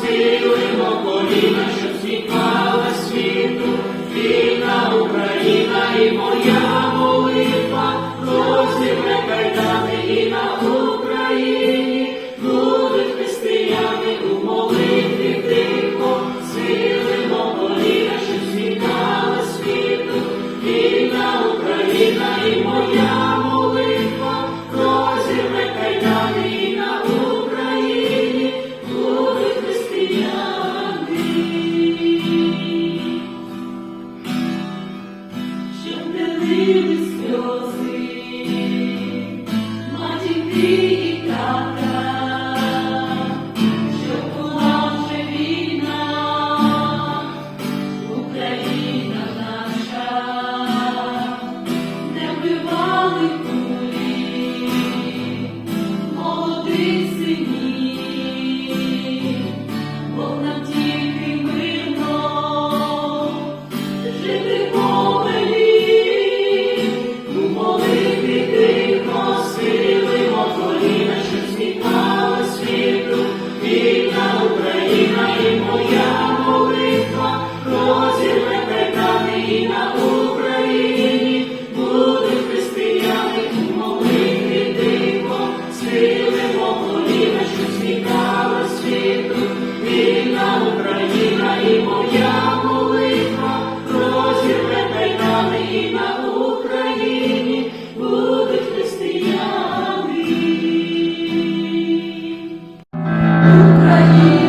Силимо коліна, що світала світу, вільна Україна і моя молитва, досі не кайдани і науку. сльози, матінки. You.